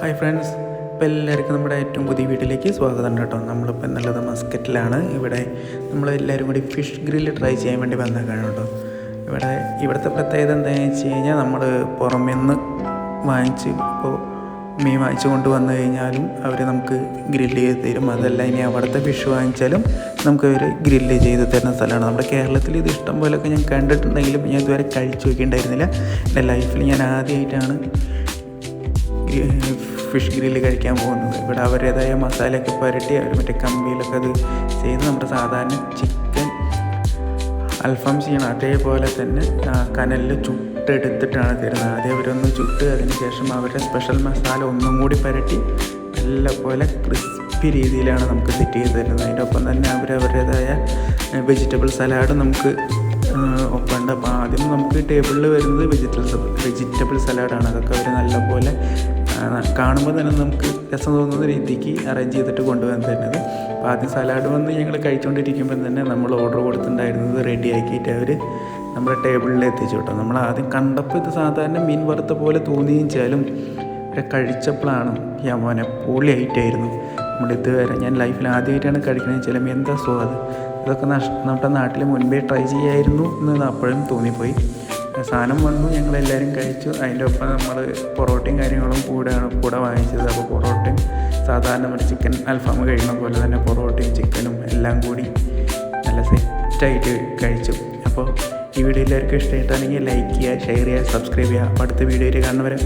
Hi friends ഇപ്പോൾ എല്ലാവർക്കും നമ്മുടെ ഏറ്റവും പുതിയ വീട്ടിലേക്ക് സ്വാഗതം കേട്ടോ. നമ്മളിപ്പോൾ എന്നുള്ളത് മസ്കറ്റിലാണ്. ഇവിടെ നമ്മൾ എല്ലാവരും കൂടി ഫിഷ് ഗ്രില്ല് ട്രൈ ചെയ്യാൻ വേണ്ടി വന്നേക്കാണ് കേട്ടോ. ഇവിടെ ഇവിടുത്തെ പ്രത്യേകത എന്താണെന്ന് വെച്ച് കഴിഞ്ഞാൽ നമ്മൾ പുറമേ നിന്ന് വാങ്ങിച്ച് ഇപ്പോൾ മീൻ വാങ്ങിച്ചു കൊണ്ട് വന്നു കഴിഞ്ഞാലും അവർ നമുക്ക് ഗ്രില്ല് ചെയ്ത് തരും. അതല്ല ഇനി അവിടുത്തെ ഫിഷ് വാങ്ങിച്ചാലും നമുക്ക് അവർ ഗ്രില്ല് ചെയ്ത് തരുന്ന സ്ഥലമാണ്. നമ്മുടെ കേരളത്തിൽ ഇത് ഇഷ്ടം പോലെയൊക്കെ ഞാൻ കണ്ടിട്ടുണ്ടെങ്കിലും ഞാൻ ഇതുവരെ കഴിച്ചു നോക്കിയിട്ടുണ്ടായിരുന്നില്ല. എന്റെ ലൈഫിൽ ഞാൻ ആദ്യമായിട്ടാണ് ഫിഷ് ഗ്രില്ല് കഴിക്കാൻ പോകുന്നത്. ഇവിടെ അവരുടേതായ മസാലയൊക്കെ പുരട്ടി അവർ മറ്റേ കമ്പിയിലൊക്കെ അത് ചെയ്ത് നമ്മുടെ സാധാരണ ചിക്കൻ അൽഫാം ചെയ്യണം. അതേപോലെ തന്നെ കനലിൽ ചുട്ടെടുത്തിട്ടാണ് തരുന്നത്. ആദ്യം അവരൊന്ന് ചുട്ട് അതിന് ശേഷം അവരുടെ സ്പെഷ്യൽ മസാല ഒന്നും കൂടി പുരട്ടി നല്ലപോലെ ക്രിസ്പി രീതിയിലാണ് നമുക്ക് സെറ്റ് ചെയ്ത് തരുന്നത്. അതിന്റെ ഒപ്പം തന്നെ അവർ അവരുടേതായ വെജിറ്റബിൾ സലാഡ് നമുക്ക് ഒപ്പമുണ്ട് അപ്പോൾ ആദ്യം നമുക്ക് ടേബിളിൽ വരുന്നത് വെജിറ്റബിൾ വെജിറ്റബിൾ സലാഡാണ്. അതൊക്കെ അവർ നല്ലപോലെ കാണുമ്പോൾ തന്നെ നമുക്ക് രസം തോന്നുന്ന രീതിക്ക് അറേഞ്ച് ചെയ്തിട്ട് കൊണ്ടുവന്ന് തരുന്നത്. അപ്പോൾ ആദ്യം സലാഡ് വന്ന് ഞങ്ങൾ കഴിച്ചുകൊണ്ടിരിക്കുമ്പോൾ തന്നെ നമ്മൾ ഓർഡർ കൊടുത്തിട്ടുണ്ടായിരുന്നത് റെഡി ആക്കിയിട്ട് അവർ നമ്മുടെ ടേബിളിൽ എത്തിച്ചു കേട്ടോ. നമ്മൾ ആദ്യം കണ്ടപ്പോൾ ഇത് സാധാരണ മീൻ വറുത്ത പോലെ തോന്നിയും വെച്ചാലും ഇവിടെ കഴിച്ചപ്പോഴാണ് യമോനെ പൊളിയായിട്ടായിരുന്നു. നമ്മൾ ഇതുവരെ ഞാൻ ലൈഫിൽ ആദ്യമായിട്ടാണ് കഴിക്കുന്നത് ചില എന്താ സ്വാദ്? ഇതൊക്കെ നമ്മുടെ നാട്ടിൽ മുൻപേ ട്രൈ ചെയ്യായിരുന്നു എന്ന് അപ്പോഴും തോന്നിപ്പോയി. സാധനം വന്നു ഞങ്ങളെല്ലാവരും കഴിച്ചു. അതിന്റെ ഒപ്പം നമ്മൾ പൊറോട്ടയും കാര്യങ്ങളും കൂടെയാണ് കൂടെ വാങ്ങിച്ചത്. അപ്പോൾ പൊറോട്ടയും സാധാരണ നമ്മുടെ ചിക്കൻ അൽഫാം കഴിക്കുന്ന പോലെ തന്നെ പൊറോട്ടയും ചിക്കനും എല്ലാം കൂടി നല്ല സെറ്റായിട്ട് കഴിച്ചു. അപ്പോൾ ഈ വീഡിയോ എല്ലാവർക്കും ഇഷ്ടമായിട്ടാണെങ്കിൽ ലൈക്ക് ചെയ്യുക ഷെയർ ചെയ്യുക സബ്സ്ക്രൈബ് ചെയ്യുക. അടുത്ത വീഡിയോയിൽ കാണുന്നവരെ